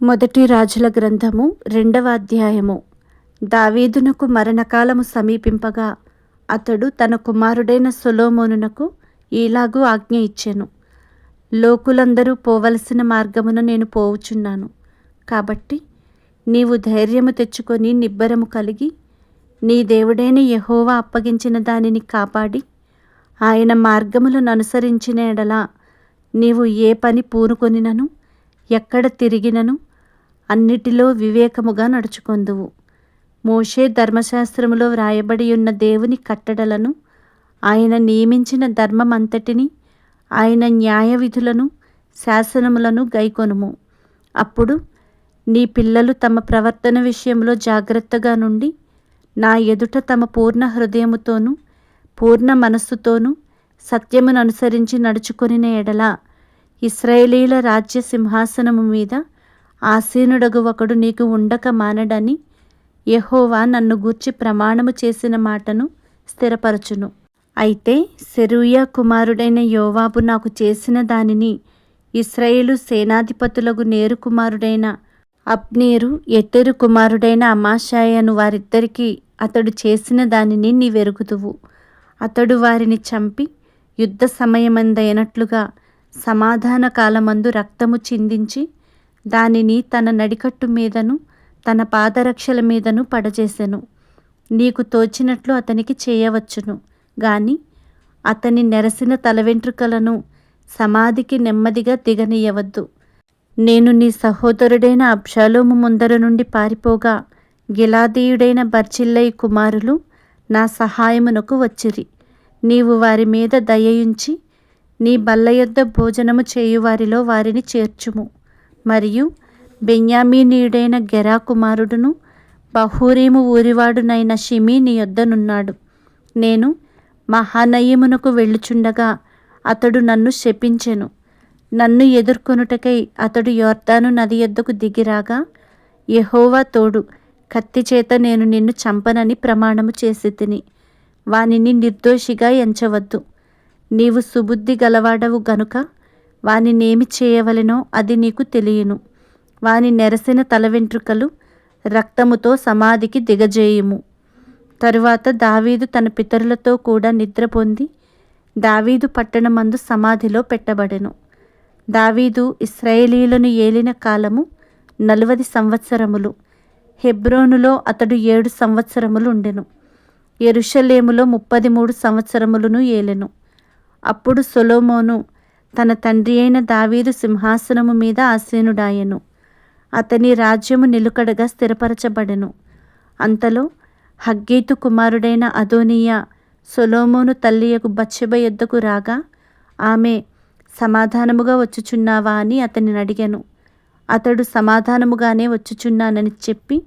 మొదటి రాజుల గ్రంథము రెండవ అధ్యాయము. దావీదునకు మరణకాలము సమీపింపగా అతడు తన కుమారుడైన సొలోమోనునకు ఈలాగు ఆజ్ఞ ఇచ్చెను. లోకులందరూ పోవలసిన మార్గమున నేను పోవుచున్నాను. కాబట్టి నీవు ధైర్యము తెచ్చుకొని నిబ్బరము కలిగి నీ దేవుడైన యహోవా అప్పగించిన దానిని కాపాడి ఆయన మార్గములను అనుసరించిన ఎడల నీవు ఏ పని పూనుకొనినను ఎక్కడ తిరిగినను అన్నిటిలో వివేకముగా నడుచుకొందువు. మోషే ధర్మశాస్త్రములో వ్రాయబడి ఉన్న దేవుని కట్టడలను ఆయన నియమించిన ధర్మమంతటిని ఆయన న్యాయ విధులను శాసనములను గైకొనుము. అప్పుడు నీ పిల్లలు తమ ప్రవర్తన విషయంలో జాగ్రత్తగా నుండి నా ఎదుట తమ పూర్ణ హృదయముతోనూ పూర్ణ మనస్సుతోనూ సత్యమును అనుసరించి నడుచుకొనిన ఎడల ఇస్రాయేలీల రాజ్య సింహాసనము మీద ఆసీనుడగు ఒకడు నీకు ఉండక మానడని యహోవా నన్ను గూర్చి ప్రమాణము చేసిన మాటను స్థిరపరచును. అయితే సెరూయా కుమారుడైన యోవాబు నాకు చేసిన దానిని ఇస్రాయేలు సేనాధిపతులకు నేరు కుమారుడైన అబ్నేరు ఎత్తెరు కుమారుడైన అమాషాయను వారిద్దరికీ అతడు చేసిన దానిని నీవెరుగుదువు. అతడు వారిని చంపి యుద్ధ సమయమందైనట్లుగా సమాధాన కాలమందు రక్తము చిందించి దానిని తన నడికట్టు మీదను తన పాదరక్షల మీదను పడజేసెను. నీకు తోచినట్లు అతనికి చేయవచ్చును. గాని అతని నెరసిన తల వెంట్రుకలను సమాధికి నెమ్మదిగా దిగనీయవద్దు. నేను నీ సహోదరుడైన అబ్షాలోము ముందర నుండి పారిపోగా గిలాదీయుడైన బర్చిల్లై కుమారులు నా సహాయమునకు వచ్చిరి. నీవు వారి మీద దయయుంచి నీ బల్ల యొద్ద భోజనము చేయువారిలో వారిని చేర్చుము. మరియు బెన్యామీనీయుడైన గెరా కుమారుడును బహూరీము ఊరివాడునైన షిమీ నీ యొద్దనున్నాడు. నేను మహానయమునకు వెళ్ళుచుండగా అతడు నన్ను శపించెను. నన్ను ఎదుర్కొనుటకై అతడు యోర్దాను నది యొద్దకు దిగిరాగా యహోవా తోడు కత్తి చేత నేను నిన్ను చంపనని ప్రమాణము చేసి తిని వానిని నిర్దోషిగా ఎంచవద్దు. నీవు సుబుద్ధి గలవాడవు గనుక వానినేమి చేయవలెనో అది నీకు తెలియను. వాని నెరసిన తల వెంట్రుకలు రక్తముతో సమాధికి దిగజేయుము. తరువాత దావీదు తన పితరులతో కూడా నిద్ర పొంది దావీదు పట్టణమందు సమాధిలో పెట్టబడెను. దావీదు ఇస్రాయేలీలను ఏలిన కాలము నలువది సంవత్సరములు. హెబ్రోనులో అతడు ఏడు సంవత్సరములు ఉండెను ఎరుషలేములో ముప్పది మూడు సంవత్సరములను ఏలెను. అప్పుడు సొలోమోను తన తండ్రి అయిన దావీదు సింహాసనము మీద ఆసీనుడాయెను. అతని రాజ్యము నిలుకడగా స్థిరపరచబడెను. అంతలో హగ్గీతు కుమారుడైన అదోనియా సొలోమోను తల్లియకు బచ్చబ యొద్దకు రాగా ఆమె సమాధానముగా వచ్చుచున్నావా? అని అతనిని అడిగాను. అతడు సమాధానముగానే వచ్చుచున్నానని చెప్పి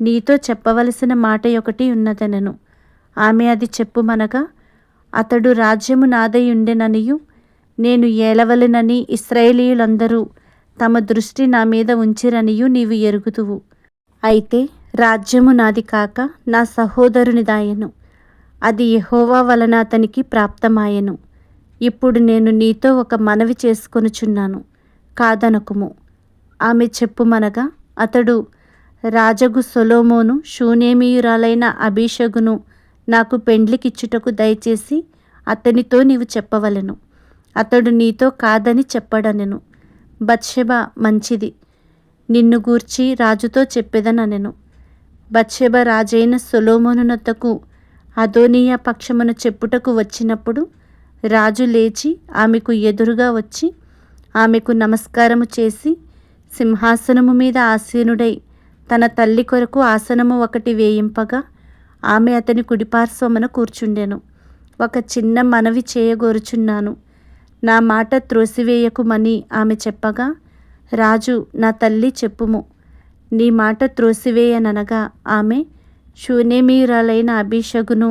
నీతో చెప్పవలసిన మాట ఒకటి ఉన్నదనను. ఆమె అది చెప్పుమనగా అతడు రాజ్యము నాదై ఉండెననియు నేను ఏలవలెనని ఇస్రాయేలీయులందరూ తమ దృష్టి నా మీద ఉంచిరనియు నీవు ఎరుగుదువు. అయితే రాజ్యము నాది కాక నా సహోదరునిదాయను అది యహోవా వలన అతనికి ప్రాప్తమాయెను. ఇప్పుడు నేను నీతో ఒక మనవి చేసుకొనుచున్నాను. కాదనకుము. ఆమె చెప్పుమనగా అతడు రాజగు సొలోమోను శూనేమీయురాలైన అభిషగును నాకు పెండ్లికిచ్చుటకు దయచేసి అతనితో నీవు చెప్పవలెను. అతడు నీతో కాదని చెప్పడనెను. బత్షెబ మంచిది. నిన్ను గూర్చి రాజుతో చెప్పెదననెను. బత్షెబ రాజైన సొలోమోనునొద్దకు అదోనియా పక్షమున చెప్పుటకు వచ్చినప్పుడు రాజు లేచి ఆమెకు ఎదురుగా వచ్చి ఆమెకు నమస్కారము చేసి సింహాసనము మీద ఆసీనుడై తన తల్లి కొరకు ఆసనము ఒకటి వేయింపగా ఆమె అతని కుడిపార్శ్వమున కూర్చుండెను. ఒక చిన్న మనవి చేయగోరుచున్నాను. నా మాట త్రోసివేయకుమని ఆమె చెప్పగా రాజు నా తల్లి చెప్పుము. నీ మాట త్రోసివేయననగా ఆమె శూనేమీయురాలైన అభిషగును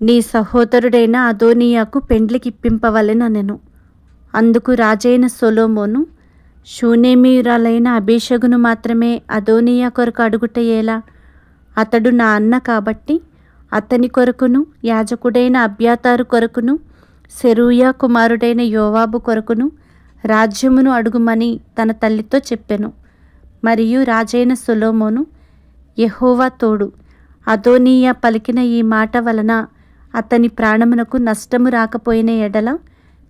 నీ సహోదరుడైన అదోనియాకు పెండ్లికిప్పింపవలెననెను. అందుకు రాజైన సొలోమోను శూనేమీయురాలైన అభిషగును మాత్రమే అదోనియా కొరకు అడుగుటయేలా? అతడు నా అన్న కాబట్టి అతని కొరకును యాజకుడైన అభ్యాతారు కొరకును సెరూయా కుమారుడైన యోవాబు కొరకును రాజ్యమును అడుగుమని తన తల్లితో చెప్పెను. మరియు రాజైన సొలోమోను యహోవా తోడు. అదోనీయ పలికిన ఈ మాట వలన అతని ప్రాణమునకు నష్టము రాకపోయిన ఎడల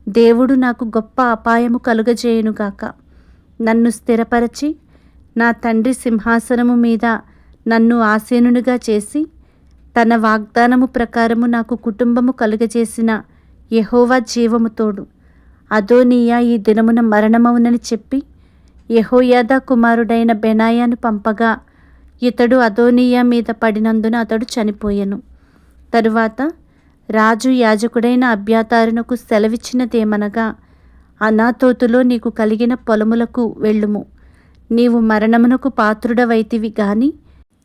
దేవుడు నాకు గొప్ప అపాయము కలుగజేయునుగాక నన్ను స్థిరపరచి నా తండ్రి సింహాసనము మీద నన్ను ఆసీనునిగా చేసి తన వాగ్దానము ప్రకారము నాకు కుటుంబము కలుగజేసిన యహోవా జీవముతోడు అదోనియా ఈ దినమున మరణమవునని చెప్పి యహోయాదా కుమారుడైన బెనాయాను పంపగా ఇతడు అదోనియా మీద పడినందున అతడు చనిపోయెను. తరువాత రాజు యాజకుడైన అభ్యాతారునకు సెలవిచ్చినదేమనగా అనాతోతులో నీకు కలిగిన పొలములకు వెళ్ళుము. నీవు మరణమునకు పాత్రుడవైతివి గాని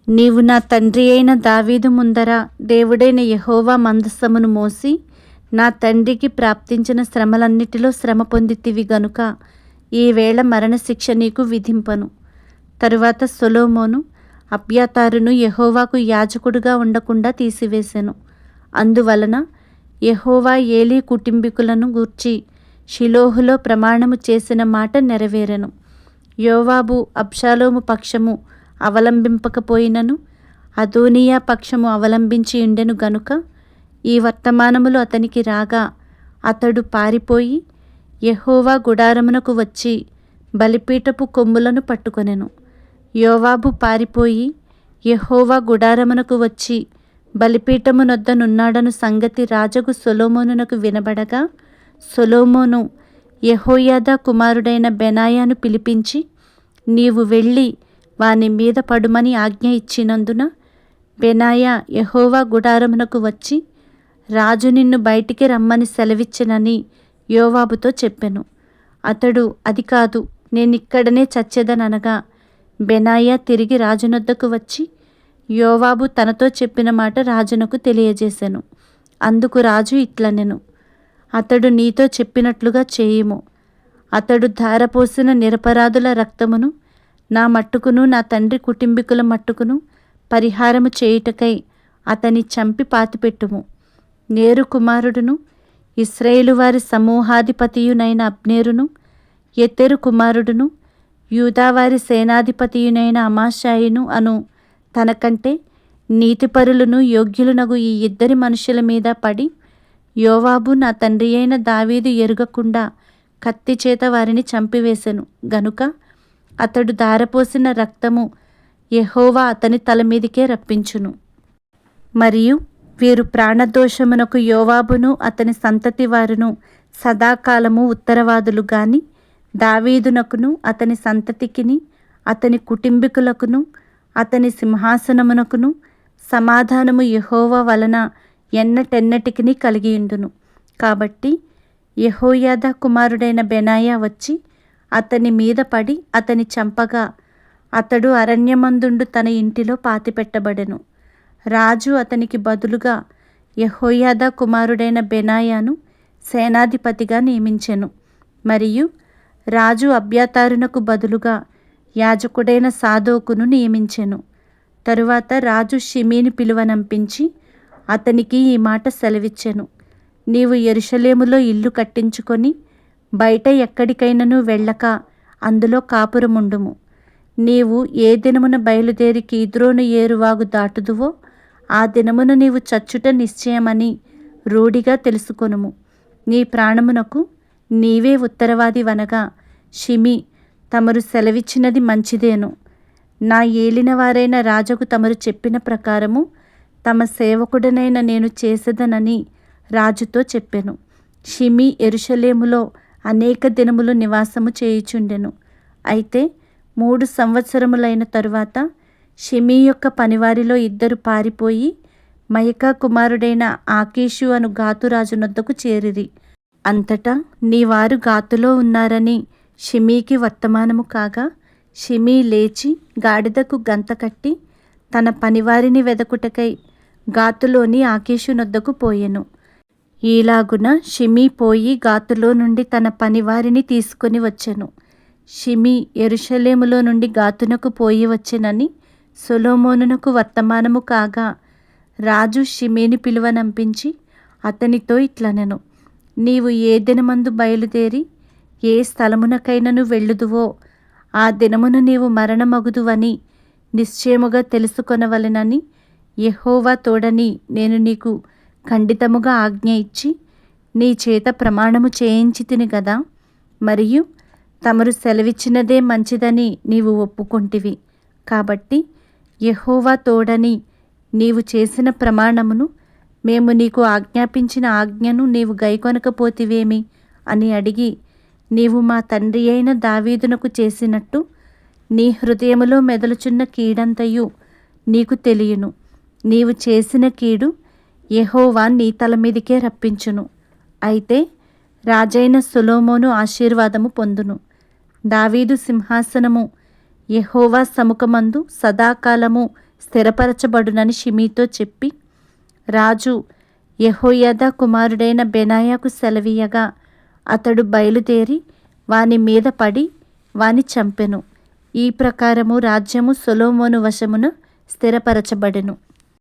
నీవు నా తండ్రి అయిన దావీదు ముందర దేవుడైన యహోవా మందస్సమును మోసి నా తండ్రికి ప్రాప్తించిన శ్రమలన్నిటిలో శ్రమ పొందితివి గనుక ఈవేళ మరణశిక్ష నీకు విధింపను. తరువాత సొలోమోను అభ్యతారును యహోవాకు యాజకుడుగా ఉండకుండా తీసివేశాను అందువలన యహోవా ఏలీ కుటుంబీకులను గూర్చి షిలోహులో ప్రమాణము చేసిన మాట నెరవేరను. యోవాబు అబ్షాలోము పక్షము అవలంబింపకపోయినను అదోనియా పక్షము అవలంబించి ఉండెను గనుక ఈ వర్తమానములు అతనికి రాగా అతడు పారిపోయి యహోవా గుడారమునకు వచ్చి బలిపీఠపు కొమ్ములను పట్టుకొనెను. యోవాబు పారిపోయి యహోవా గుడారమునకు వచ్చి బలిపీఠమునొద్దనున్నాడను సంగతి రాజగు సొలోమోనునకు వినబడగా సొలోమోను యెహోయాదా కుమారుడైన బెనాయాను పిలిపించి నీవు వెళ్ళి వాని మీద పడుమని ఆజ్ఞ ఇచ్చినందున బెనాయా యహోవా గుడారమునకు వచ్చి రాజు నిన్ను బయటికి రమ్మని సెలవిచ్చనని యోవాబుతో చెప్పెను. అతడు అది కాదు నేనిక్కడనే చచ్చేదనగా బెనాయా తిరిగి రాజునొద్దకు వచ్చి యోవాబు తనతో చెప్పిన మాట రాజునకు తెలియజేశాను అందుకు రాజు ఇట్లనెను. అతడు నీతో చెప్పినట్లుగా చేయుము. అతడు ధారపోసిన నిరపరాధుల రక్తమును నా మట్టుకును నా తండ్రి కుటుంబీకుల మట్టుకును పరిహారము చేయుటకై అతని చంపి పాతిపెట్టుము. నేరు కుమారుడును ఇస్రాయేలు వారి సమూహాధిపతియునైన అబ్నేరును ఎత్తెరు కుమారుడును యూదావారి సేనాధిపతియునైన అమాషాయిను అను తనకంటే నీతిపరులను యోగ్యులునగు ఈ ఇద్దరి మనుషుల మీద పడి యోవాబు నా తండ్రి అయిన దావీదు ఎరుగకుండా కత్తి చేత వారిని చంపివేశెను గనుక అతడు దారపోసిన రక్తము యహోవా అతని తల మీదికే రప్పించును. మరియు వీరు ప్రాణదోషమునకు యోవాబును అతని సంతతి వారును సదాకాలము ఉత్తరవాదులు గాని దావీదునకును అతని సంతతికిని అతని కుటుంబీకులకును అతని సింహాసనమునకును సమాధానము యహోవ వలన ఎన్నటెన్నటికిని కలిగియుండును. కాబట్టి యహోయాద కుమారుడైన బెనాయా వచ్చి అతని మీద పడి అతని చంపగా అతడు అరణ్యమందుండు తన ఇంటిలో పాతిపెట్టబడెను. రాజు అతనికి బదులుగా యహోయాద కుమారుడైన బెనాయాను సేనాధిపతిగా నియమించెను. మరియు రాజు అబ్యాతారునకు బదులుగా యాజకుడైన సాధోకును నియమించెను. తరువాత రాజు షిమీని పిలువనంపించి అతనికి ఈ మాట సెలవిచ్చెను. నీవు ఎరుషలేములో ఇల్లు కట్టించుకొని బయట ఎక్కడికైనను వెళ్ళక అందులో కాపురముండుము. నీవు ఏ దినమున బయలుదేరి కీద్రోను ఏరువాగు దాటుదువో ఆ దినమున నీవు చచ్చుట నిశ్చయమని రూఢిగా తెలుసుకొనుము. నీ ప్రాణమునకు నీవే ఉత్తరవాది వనగా షిమి తమరు సెలవిచ్చినది మంచిదేను. నా ఏలినవారైన రాజుకు తమరు చెప్పిన ప్రకారము తమ సేవకుడనైన నేను చేసేదనని రాజుతో చెప్పెను. షిమి ఎరుషలేములో అనేక దినములు నివాసము చేయుచుండెను. అయితే మూడు సంవత్సరములైన తరువాత షిమీ యొక్క పనివారిలో ఇద్దరు పారిపోయి మయకా కుమారుడైన ఆకీషు అను గాతురాజునొద్దకు చేరిరి. అంతటా నీ వారు గాతులో ఉన్నారని షిమీకి వర్తమానము కాగా షిమీ లేచి గాడిదకు గంత కట్టి తన పనివారిని వెదకుటకై గాతులోని ఆకీషునొద్దకు పోయెను. ఈలాగున షిమీ పోయి గాతులో నుండి తన పనివారిని తీసుకొని వచ్చెను. షిమీ ఎరుషలేములో నుండి గాతునకు పోయి వచ్చెనని సొలోమోనునకు వర్తమానము కాగా రాజు షిమేని పిలువనంపించి అతనితో ఇట్లనెను నీవు ఏ దినమందు బయలుదేరి ఏ స్థలమునకైనను వెళ్ళుదువో ఆ దినమున నీవు మరణమగుదువని నిశ్చయముగా తెలుసుకొనవలెనని యహోవా తోడని నేను నీకు ఖండితముగా ఆజ్ఞ ఇచ్చి నీ చేత ప్రమాణము చేయించి తిని గదా మరియు తమరు సెలవిచ్చినదే మంచిదని నీవు ఒప్పుకొంటివి. కాబట్టి యహోవా తోడని నీవు చేసిన ప్రమాణమును మేము నీకు ఆజ్ఞాపించిన ఆజ్ఞను నీవు గైకొనకపోతివేమి? అని అడిగి నీవు మా తండ్రి అయిన దావీదునకు చేసినట్టు నీ హృదయములో మెదలుచున్న కీడంతయు నీకు తెలియను. నీవు చేసిన కీడు యహోవా నీ తల మీదికే రప్పించును. అయితే రాజైన సొలోమోను ఆశీర్వాదము పొందును. దావీదు సింహాసనము యహోవా సముఖమందు సదాకాలము స్థిరపరచబడునని షిమీతో చెప్పి రాజు యహోయద కుమారుడైన బెనాయాకు సెలవీయగా. అతడు బయలుదేరి వాని మీద పడి వాని చంపెను. ఈ ప్రకారము రాజ్యము సొలోమోను వశమున స్థిరపరచబడెను.